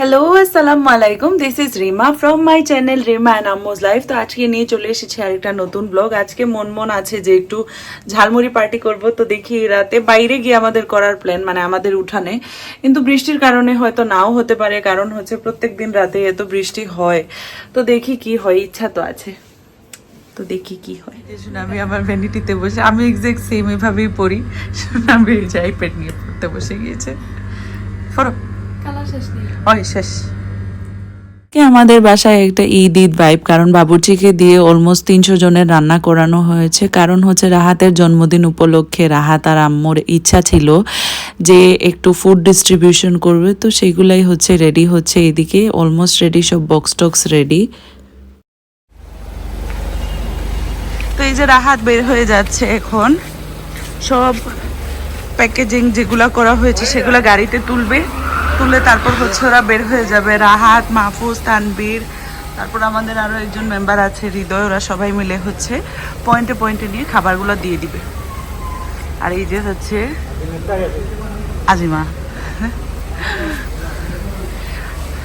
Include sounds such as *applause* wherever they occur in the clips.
Hello আসসালামু আলাইকুম this is Rima from my channel Rima and আম্মুজ life তো আজকে নিয়ে চলে এসেছি আরেকটা নতুন ব্লগ আজকে মন মন আছে যে একটু ঝালমুড়ি পার্টি করব। তো দেখি রাতে বাইরে গিয়ে আমাদের করার প্ল্যান মানে আমাদের উঠানে। কিন্তু বৃষ্টির কারণে হয়তো নাও হতে পারে, কারণ হচ্ছে প্রত্যেক দিন রাতে এত বৃষ্টি হয়। তো দেখি কি হয়, ইচ্ছা তো আছে। তো দেখি কি হয়। আমি আমার ভ্যানিটিতে বসে, আমি এক্সাক্ট সেম এভাবেই পড়ি। আমি যাই পেট নিয়ে পড়তে বসে গিয়েছে। ফরো শেষ আমাদের বাসায় একটা ঈদ ঈদ ভাইব কারণ বাবুর্চিকে দিয়ে অলমোস্ট তিনশো জনের রান্না করানো হয়েছে। কারণ হচ্ছে রাহাতের জন্মদিন উপলক্ষে রাহাত আর আম্মুর ইচ্ছা ছিল যে একটু ফুড ডিস্ট্রিবিউশন করবে তো সেগুলাই হচ্ছে রেডি হচ্ছে এদিকে। অলমোস্ট রেডি সব বক্স টক্স রেডি তো এই যে রাহাত বের হয়ে যাচ্ছে এখন সব প্যাকেজিং যেগুলা করা হয়েছে সেগুলো গাড়িতে তুলবে। তুলে তারপর হচ্ছে ওরা বের হয়ে যাবে। রাহাত, মাহফুজ তানবীর তারপর আমাদের আরও একজন মেম্বার আছে, হৃদয়, ওরা সবাই মিলে হচ্ছে পয়েন্টে পয়েন্টে নিয়ে খাবারগুলো দিয়ে দিবে। আর এই যে হচ্ছে আজিমা।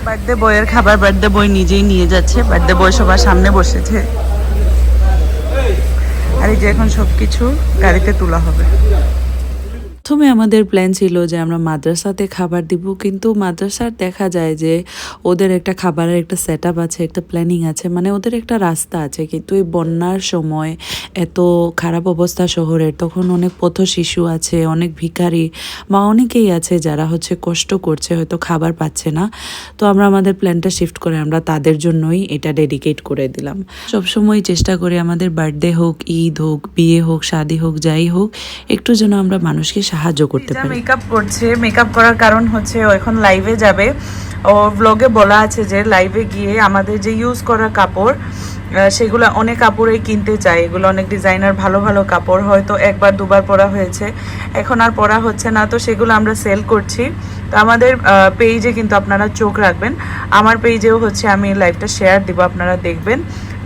বার্থডে বয়ের খাবার, বার্থডে বই নিজেই নিয়ে যাচ্ছে। বার্থডে বই সবার সামনে বসেছে। আর এই যে এখন সব কিছু গাড়িতে তোলা হবে। প্রথমে আমাদের প্ল্যান ছিল যে আমরা মাদ্রাসাতে খাবার দিব, কিন্তু মাদ্রাসার দেখা যায় যে ওদের একটা খাবারের একটা সেট আছে, একটা প্ল্যানিং আছে মানে ওদের একটা রাস্তা আছে। কিন্তু এই বন্যার সময় এত খারাপ অবস্থা শহরের, তখন অনেক পথ শিশু আছে, অনেক ভিখারি বা অনেকেই আছে যারা হচ্ছে কষ্ট করছে, হয়তো খাবার পাচ্ছে না। তো আমরা আমাদের প্ল্যানটা শিফট করে আমরা তাদের জন্যই এটা ডেডিকেট করে দিলাম। সবসময় চেষ্টা করি আমাদের বার্থডে হোক, ঈদ হোক, বিয়ে হোক, শাদি হোক, যাই হোক, একটু যেন আমরা মানুষকে সাহায্য করতে পারি। মেকআপ করছে। মেকআপ করার কারণ হচ্ছে ও এখন লাইভে যাবে। ও ব্লগে বলা আছে যে লাইভে গিয়ে আমাদের যে ইউজ করা কাপড় সেগুলো অনেক কাপড়ে কিনতে চাই এগুলো অনেক ডিজাইনার ভালো ভালো কাপড়। হয়তো একবার দুবার পরা হয়েছে। এখন আর পরা হচ্ছে না তো সেগুলো আমরা সেল করছি। তো আমাদের পেজে কিন্তু আপনারা চোখ রাখবেন। আমার পেজেও হচ্ছে আমি লাইভটা শেয়ার দিব আপনারা দেখবেন।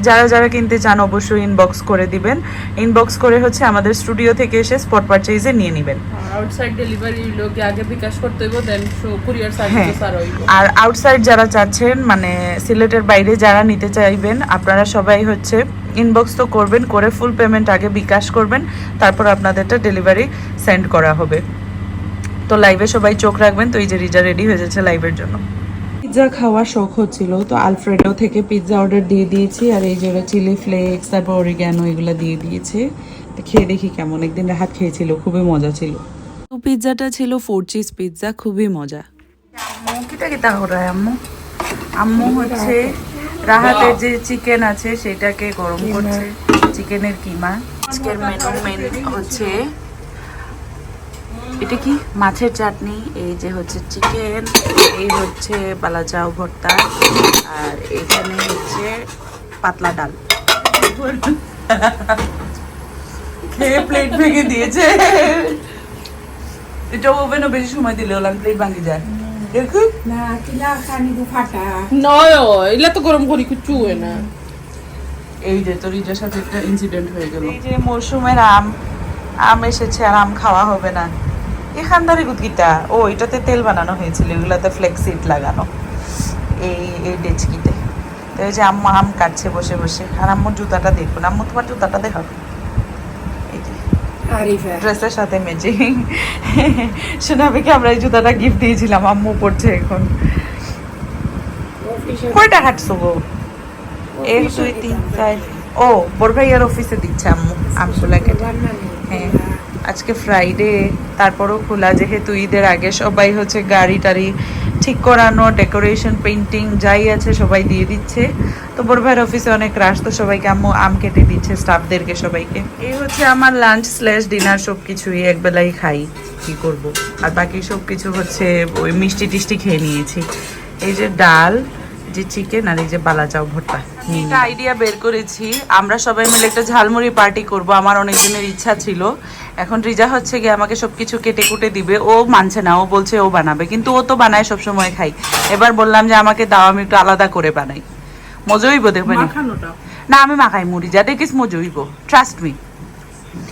যারা যারা কিনতে চান অবশ্যই ইনবক্স করে দিবেন। ইনবক্স করে হচ্ছে আমাদের স্টুডিও থেকে এসে স্পট পারচেজে নিয়ে নেবেন। আউটসাইড ডেলিভারি লোক আগে বিকাশ করতে হইব দেন কুরিয়ার হ্যাঁ। সার্ভিস আর হইব। আর আউটসাইড যারা চাচ্ছেন মানে সিলেটের বাইরে যারা নিতে চাইবেন আপনারা সবাই হচ্ছে ইনবক্স তো করবেন করে ফুল পেমেন্ট আগে বিকাশ করবেন তারপর আপনাদেরটা ডেলিভারি সেন্ড করা হবে। তো লাইভে সবাই চোখ রাখবেন তো এই যে রিজা রেডি হয়ে যাচ্ছে লাইভের জন্য। পিৎজা খাওয়ার শখ হচ্ছিল তো আলফ্রেডো থেকে পিৎজা অর্ডার দিয়ে দিয়েছি আর এই যে ওরা চিলি ফ্লেক্স তারপর অরিগ্যানো এগুলো দিয়ে দিয়েছে। তো খেয়ে দেখি কেমন একদিন রাহাত খেয়েছিল খুবই মজা ছিল। তো পিৎজাটা ছিল ফোর চিজ পিৎজা খুবই মজা। আম্মু কিটা কিটা করে আম্মু? আম্মু হচ্ছে রাহাতের যে চিকেন আছে সেটাকে গরম করছে। চিকেনের কিমা। আজকের মেনু মেন হচ্ছে এটা কি? মাছের চাটনি এই যে হচ্ছে চিকেন এই হচ্ছে বালাচাও ভর্তা আর এখানে হচ্ছে পাতলা ডাল। খেয়ে প্লেট ভেঙে দিয়েছে। এটা ওভেনও বেশি সময় দিলে ওলাম প্লেট ভাঙি যায়। এই যে তোর সাথে একটা ইনসিডেন্ট হয়ে গেল। এই যে মরশুমের আম আম এসেছে আর আম খাওয়া হবে না। এখানদারি গুতকিটা ও এটাতে তেল বানানো হয়েছিল এগুলাতে ফ্লেক্সিড লাগানো এই এই ডেচকিতে। তো এই যে আম্মা আম কাটছে বসে বসে আর আম্মুর জুতাটা দেখুন আম্মু তোমার জুতাটা দেখো এই যে আরিফা ড্রেসের সাথে ম্যাচিং শোনাবে আমরা এই জুতাটা গিফট দিয়েছিলাম আম্মু পড়ছে এখন। কয়টা হাঁটছো গো? এক দুই তিন চার ও বড় ভাইয়ার অফিসে দিচ্ছে আম্মু আমগুলা কেটে হ্যাঁ। আজকে ফ্রাইডে তারপরও খোলা, যেহেতু ঈদের আগে সবাই হচ্ছে গাড়ি টাড়ি ঠিক করানো ডেকোরেশন পেন্টিং যাই আছে সবাই দিয়ে দিচ্ছে। তো বড় ভাইয়ের অফিসে অনেক রাশ তো সবাইকে আম্মু আম কেটে দিচ্ছে স্টাফদেরকে সবাইকে। এই হচ্ছে আমার লাঞ্চ স্ল্যাশ ডিনার সব কিছুই একবেলাই খাই, কি করব? আর বাকি সব কিছু হচ্ছে ওই মিষ্টি টিষ্টি খেয়ে নিয়েছি। এই যে ডাল যে চিকেন আর এই যে বালাচাও ভর্তা। একটা আইডিয়া বের করেছি। আমরা সবাই মিলে একটা ঝালমুড়ি পার্টি করব। আমার অনেক দিনের ইচ্ছা ছিল। এখন রিজা হচ্ছে গিয়ে আমাকে সবকিছু কেটে কুটে দিবে। ও মানছে না। ও বলছে ও বানাবে। কিন্তু ও তো বানায় সব সময় খাই এবার বললাম যে আমাকে দাও আমি একটু আলাদা করে বানাই। মজইব দেখবেন মাখানোটা? না আমি মাখাই মুড়ি। যা দেখিস মজইব ট্রাস্ট মি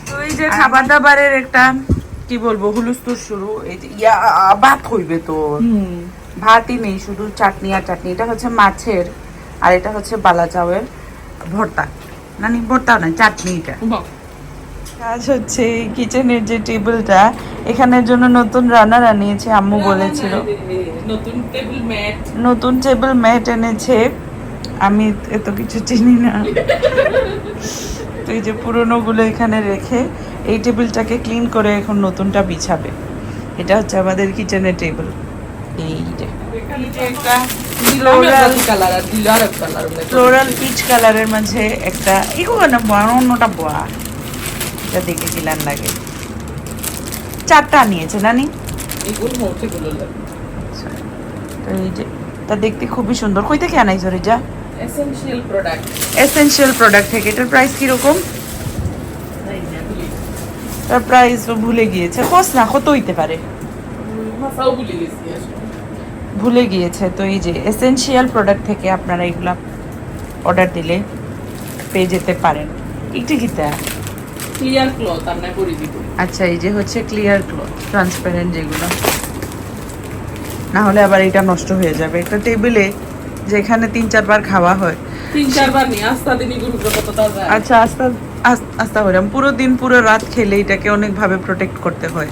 তো এই যে খাবার দাবারের একটা কি বলব? হুলুস্তুর শুরু। এই যে ইয়া ভাত হইবে তো। ভাতই নেই শুধু চাটনি আর চাটনি। এটা হচ্ছে মাছের আর এটা হচ্ছে বালা চাউয়ের ভর্তা। নানি ভর্তাও না চাটনি এটা বাহ কাজ হচ্ছে কিচেনের যে টেবিলটা এখানের জন্য নতুন রান্নার আনিয়েছে আম্মু বলেছিল। নতুন টেবিল ম্যাট নতুন টেবিল ম্যাট এনেছে। আমি এত কিছু চিনি না। *laughs* তো এই যে পুরনো গুলো এখানে রেখে এই টেবিলটাকে ক্লিন করে এখন নতুনটা বিছাবে। এটা হচ্ছে আমাদের কিচেনের টেবিল এই এই যে। একটা ফ্লোরাল পিচ কালারের মাঝে একটা এগুলো না অন্যটা বয়া এটা দেখে কিলান লাগে। চারটা নিয়েছে নানি? তো এই যে তা দেখতে খুবই সুন্দর। কই থেকে আনাইছো রে যা এসেনশিয়াল প্রোডাক্ট এসেনশিয়াল প্রোডাক্ট থেকে। এটার প্রাইস কীরকম? তার প্রাইস ভুলে গিয়েছে। কস না কত হইতে পারে? ভুলে গেছি আসলে। ভুলে গিয়েছে। তো এই যে এসেনশিয়াল প্রোডাক্ট থেকে আপনারা এগুলা অর্ডার দিলে পেয়ে যেতে পারেন। একটু কিতা ক্লিয়ার ক্লথ আমরা করে দিব আচ্ছা এই যে হচ্ছে ক্লিয়ার ক্লথ ট্রান্সপারেন্ট যেগুলো। না হলে আবার এটা নষ্ট হয়ে যাবে। একটা টেবিলে যেখানে তিন চারবার খাওয়া হয়। তিন চারবার নিয়ে আস্তা দিনই গুরু কত তাজা আচ্ছা আস্তে আস্তে হলাম পুরো দিন পুরো রাত খেলে এটাকে অনেক ভাবে প্রোটেক্ট করতে হয়।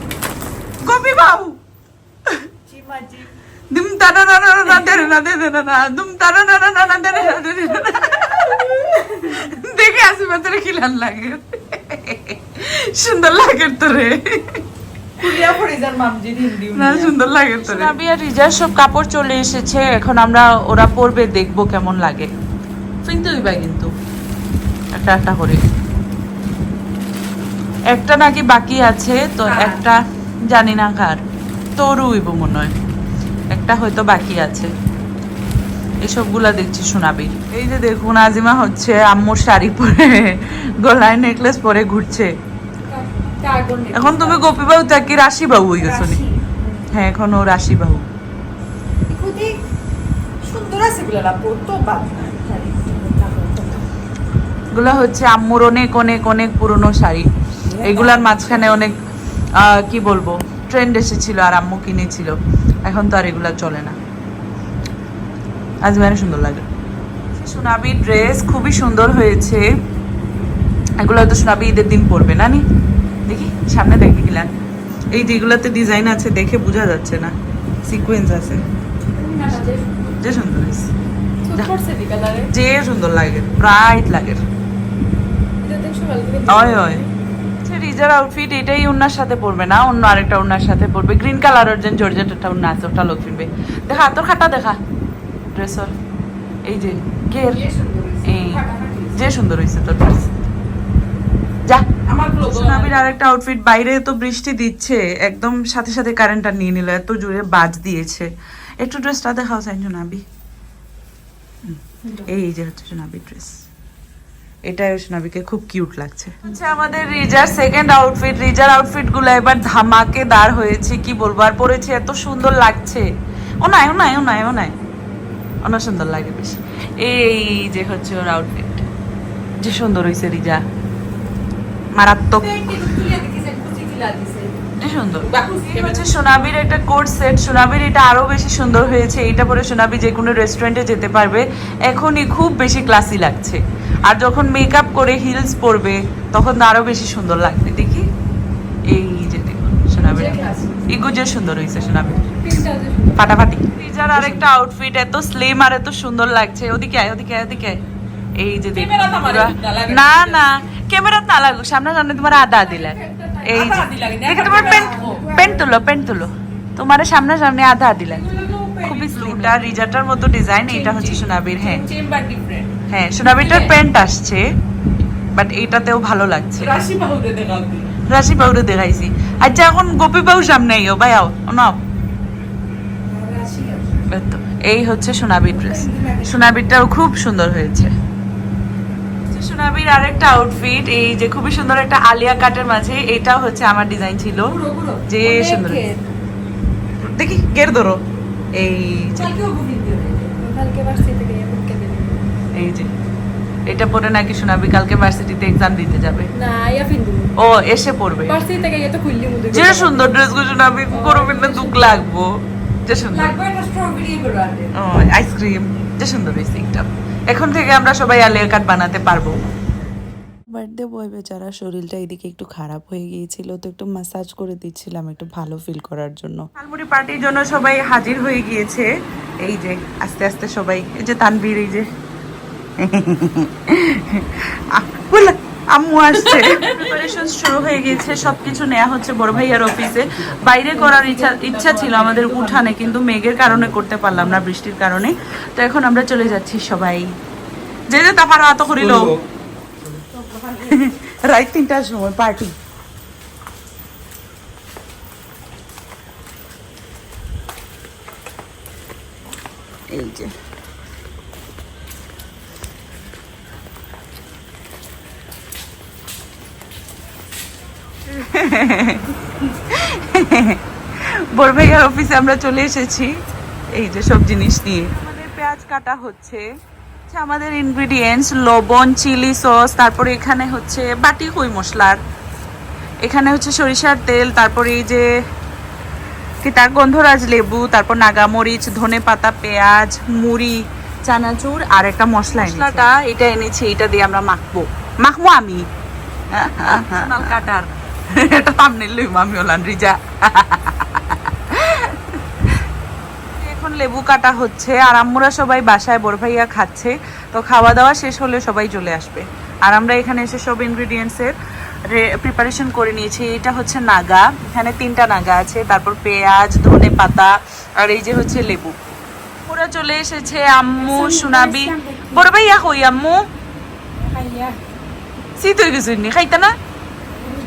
গোপী বাবু! দুম তারা না না না দেরে না দেরে না না দুম তারা না না না না দেরে না দেরে না না। দেখে আসি বাজারে খিলান লাগে। সুন্দর লাগে তো সুন্দর লাগে তো রে সব কাপড় চলে এসেছে এখন আমরা ওরা পরবে দেখব কেমন লাগে। কিন্তু কিন্তু। একটা একটা করে। একটা নাকি বাকি আছে তো একটা জানি না কার। তোরও হইব মনে হয়। একটা হয়তো বাকি আছে। এসবগুলা দেখছি শোনাবি এই যে দেখুন আজিমা হচ্ছে আম্মুর শাড়ি পরে গলায় নেকলেস পরে ঘুরছে। এখন তুমি গোপী বাবু থাকি রাশি বাবু হয়ে গেছো হ্যাঁ এখন ও রাশি বাবু। এগুলো হচ্ছে আম্মুর অনেক অনেক অনেক পুরনো শাড়ি। এগুলার মাঝখানে অনেক আহ, কি বলব ট্রেন্ড এসেছিল আর আম্মু কিনেছিল। এখন তো আর এগুলা চলে না। আজ মানে সুন্দর লাগে। সোনাবি ড্রেস খুবই সুন্দর হয়েছে। এগুলো তো সোনাবি ঈদের দিন পরবে না নি? দেখি সামনে দেখে গেলাম এই যেগুলোতে ডিজাইন আছে দেখে বোঝা যাচ্ছে না। সিকোয়েন্স আছে। যে সুন্দর যে। সুন্দর লাগে ব্রাইট লাগে। ওই ওই রিজার আউটফিট এটাই ওনার সাথে পরবে না অন্য আরেকটা ওনার সাথে পরবে গ্রিন কালারের যে জর্জেট একটা ওনা আছে ওটা লোক কিনবে দেখা তোর খাতা দেখা। ড্রেসর এই যে কের এই যে সুন্দর হয়েছে তোর ড্রেস যা। ক্লথ আরেকটা আউটফিট বাইরে তো বৃষ্টি দিচ্ছে একদম সাথে সাথে কারেন্টটা নিয়ে নিল এত জোরে বাজ দিয়েছে। একটু ড্রেসটা দেখাও সাইন সোনাবি হুম, এই যে হচ্ছে সোনাবির ড্রেস এটাই সোনাবিকে খুব কিউট লাগছে। হচ্ছে আমাদের রিজার সেকেন্ড আউটফিট রিজার আউটফিটগুলো এবার ধামাকেদার হয়েছে, কি বলব? আর পরেছে, এত সুন্দর লাগছে। ও নাই ও নাই ও নাই ও নাই অনেক সুন্দর লাগে বেশি। এই যে হচ্ছে ওর আউটফিট যে সুন্দর হয়েছে রিজা। মারাত্মক। যে সুন্দর। এটা হচ্ছে সোনাবির একটা কোট সেট। সোনাবির এটা আরও বেশি সুন্দর হয়েছে। এইটা পরে সোনাবি যে কোনো রেস্টুরেন্টে যেতে পারবে। এখনই খুব বেশি ক্লাসি লাগছে। আর যখন মেকআপ করে হিলস পরবে তখন তো আরও বেশি সুন্দর লাগবে। দেখি। এই যে দেখুন সোনাবির ইগো যে সুন্দর হয়েছে সোনাবির। ফাটাফাটি। রিজার আরেকটা আউটফিট এত স্লিম আর এত সুন্দর লাগছে। ওদিকে আয় ওদিকে আয় ওদিকে আয়। এই যে না না না ক্যামেরা না লাগুক সামনে সামনে তোমার আদা দিলেন এই আধা আধি লাগে দেখে তোমার তুলো পেন্ট তুলো। তোমার সামনে সামনে আধা দিলেন খুবই স্লিমটা রিজাটার মতো ডিজাইন এটা হচ্ছে সোনাবির হ্যাঁ। হ্যাঁ সোনাবিটার প্যান্ট আসছে বাট এইটাতেও ভালো লাগছে। রাশি বাবুরে দেখাইছি। আচ্ছা এখন গোপী বাবু সামনে আইও ভাই আও নাও। এই হচ্ছে সোনাবির ড্রেস সোনাবিরটাও খুব সুন্দর হয়েছে। সোনাবির আরেকটা আউটফিট এই যে খুবই সুন্দর একটা আলিয়া কাটের মাঝে এটাও হচ্ছে আমার ডিজাইন ছিল। যে সুন্দর। দেখি গের ধরো। এই এই যে। এটা পরে নাকি সোনাবি কালকে ভার্সিটিতে এক্সাম দিতে যাবে। না ইয়া ও এসে পড়বে। পার্সি থেকে খুললি মুদে। যে সুন্দর ড্রেসগুলো সোনাবি করবেন না দুঃখ লাগবো। যে সুন্দর। লাগবে একটা স্ট্রবেরি ও আইসক্রিম যে সুন্দর হয়েছে এটা এখন থেকে আমরা সবাই আলিয়া কাট বানাতে পারব। বার্থডে বয় বেচারা শরীরটা এদিকে একটু খারাপ হয়ে গিয়েছিল তো একটু মাসাজ করে দিচ্ছিলাম একটু ভালো ফিল করার জন্য। আলমুড়ি পার্টির জন্য সবাই হাজির হয়ে গিয়েছে। এই যে আস্তে আস্তে সবাই এই যে তানবীর এই যে। *laughs* আহ, বলে, আম্মু আসছে। প্রিপারেশন শুরু হয়ে গিয়েছে সবকিছু নেওয়া হচ্ছে বড় ভাইয়ার অফিসে বাইরে করার ইচ্ছা ইচ্ছা ছিল আমাদের উঠানে কিন্তু মেঘের কারণে করতে পারলাম না বৃষ্টির কারণে। তো এখন আমরা চলে যাচ্ছি সবাই। যে যে তারপর আত করিল রাত তিনটার সময় পার্টি এই যে। বড় ভাইয়ার অফিসে আমরা চলে এসেছি। এই যে সব জিনিস নিয়ে। আমাদের পেঁয়াজ কাটা হচ্ছে। আমাদের ইনগ্রিডিয়েন্টস লবণ চিলি সস তারপরে এখানে হচ্ছে বাটি কই মশলার। এখানে হচ্ছে সরিষার তেল তারপরে এই যে কিতা গন্ধরাজ লেবু তারপর নাগামরিচ ধনে পাতা পেঁয়াজ মুড়ি চানাচুর আর একটা মশলা মশলাটা এটা এনেছি এটা দিয়ে আমরা মাখবো। মাখবো আমি। কাটার। এটা সামনে লইম আমি ওলান রিজা। এখন লেবু কাটা হচ্ছে আর আম্মুরা সবাই বাসায় বড়ভাইয়া খাচ্ছে। তো খাওয়া দাওয়া শেষ হলে সবাই চলে আসবে। আর আমরা এখানে এসে সব ইনগ্রিডিয়েন্টসের প্রিপারেশন করে নিয়েছি। এটা হচ্ছে নাগা। এখানে তিনটা নাগা আছে। তারপর পেঁয়াজ ধনে পাতা আর এই যে হচ্ছে লেবু। ওরা চলে এসেছে আম্মু সুনাবি। বড় ভাইয়া হই আম্মু। শীত নি খাইতা না?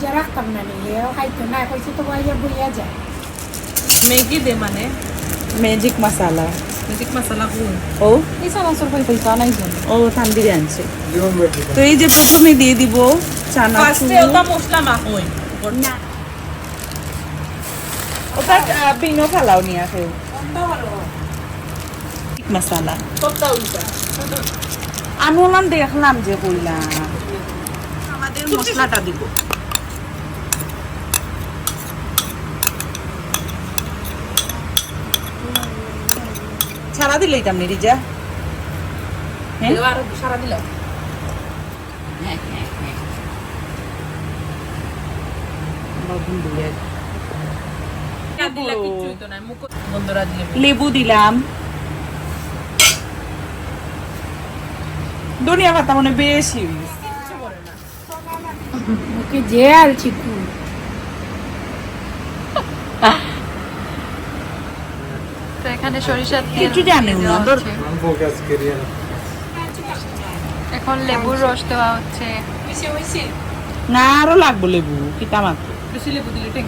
রোজা রাখতাম না নিলেও খাইতো না কইছে তো বাইয়া বইয়া যায়। ম্যাগি দে মানে? ম্যাজিক মশালা। ম্যাজিক মশলা কোন? ও? এই সানাসুর কই পয়সা নাই জন ও তানবিরে আনছে। তো এই যে প্রথমে দিয়ে দিব চানা ফার্স্টে ওটা মশলা মাখই না। ওটা বিনো ফালাও নিয়ে আসে মশালা। সবটা উল্টা। আমি ওলাম দেখলাম যে কইলাম আমাদের মশলাটা দিব। ছাড়া দিলেই তামনি রিজা। হ্যাঁ? আর সারা দিলা মুখ দিয়ে লেবু দিলাম। দুনিয়া পাতা মনে বেশি। ওকে যে আর চিকু। তো এখানে সরিষার তেল। এখন লেবুর রস দেওয়া হচ্ছে। বেশি হইছে না আরও লাগবো লেবু কিতা মাত্র। বেশি লেবু দিলে টেক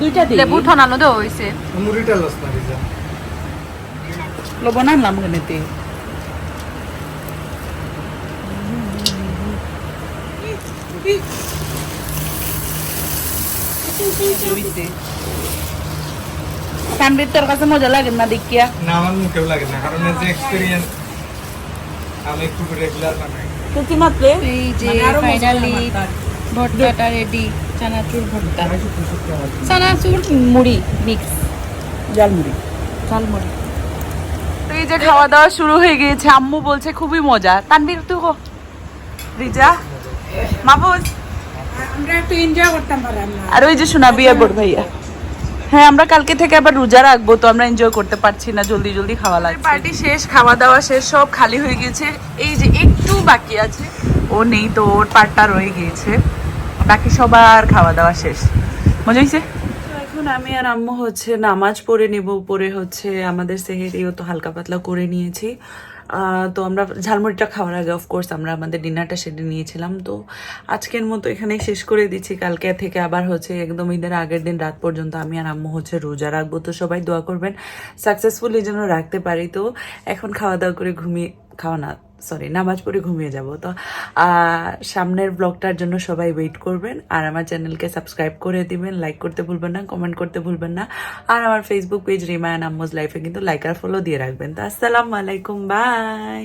দুইটা দিই। লেবু ঠনানো দেওয়া হয়েছে। মুড়িটা লস না রিজা? লবণ আনলাম কেনেতে তানবীর তোর কাছে মজা লাগে না দেখিয়া? না আমার মুখেও লাগে না কারণ যে এক্সপিরিয়েন্স আমি একটু রেগুলার বানাই। তো কি মাত্রে এই যে ফাইনালি ভর্তাটা রেডি চানাচুর ভর্তা। চানাচুর মুড়ি মিক্স জালমুড়ি ঝালমুড়ি। তো এই যে খাওয়া দাওয়া শুরু হয়ে গিয়েছে আম্মু বলছে খুবই মজা। তানবীর তুই হো রিজা? মাহফুজ? আমরা একটু এনজয় করতাম আর ওই যে শোনাবি আর বড় ভাইয়া। হ্যাঁ আমরা কালকে থেকে আবার রোজা রাখব তো আমরা এনজয় করতে পারছি না জলদি জলদি খাওয়া লাগছে। পার্টি শেষ খাওয়া দাওয়া শেষ সব খালি হয়ে গেছে। এই যে একটু বাকি আছে ও নেই তো ওর পার্টটা রয়ে গিয়েছে। বাকি সবার খাওয়া দাওয়া শেষ। মজা হয়েছে? এখন আমি আর আম্মু হচ্ছে নামাজ পড়ে নেব পরে হচ্ছে আমাদের সেহেরিও তো হালকা পাতলা করে নিয়েছি। তো আমরা ঝালমুড়িটা খাওয়ার আগে অফকোর্স আমরা আমাদের ডিনারটা সেটে নিয়েছিলাম। তো আজকের মতো এখানেই শেষ করে দিচ্ছি। কালকে থেকে আবার হচ্ছে একদম ঈদের আগের দিন রাত পর্যন্ত আমি আর আম্মু হচ্ছে রোজা রাখব। তো সবাই দোয়া করবেন সাকসেসফুলি যেন রাখতে পারি। তো এখন খাওয়া দাওয়া করে ঘুমিয়ে, খাওয়া না সরি নামাজ পড়ে ঘুমিয়ে যাব। তো সামনের ব্লগটার জন্য সবাই ওয়েট করবেন, আর আমার চ্যানেলকে সাবস্ক্রাইব করে দিবেন লাইক করতে ভুলবেন না কমেন্ট করতে ভুলবেন না, আর আমার ফেসবুক পেজ রিমায়ান আম্মোজ লাইফে কিন্তু লাইক আর ফলো দিয়ে রাখবেন। তো, আসসালামু আলাইকুম বাই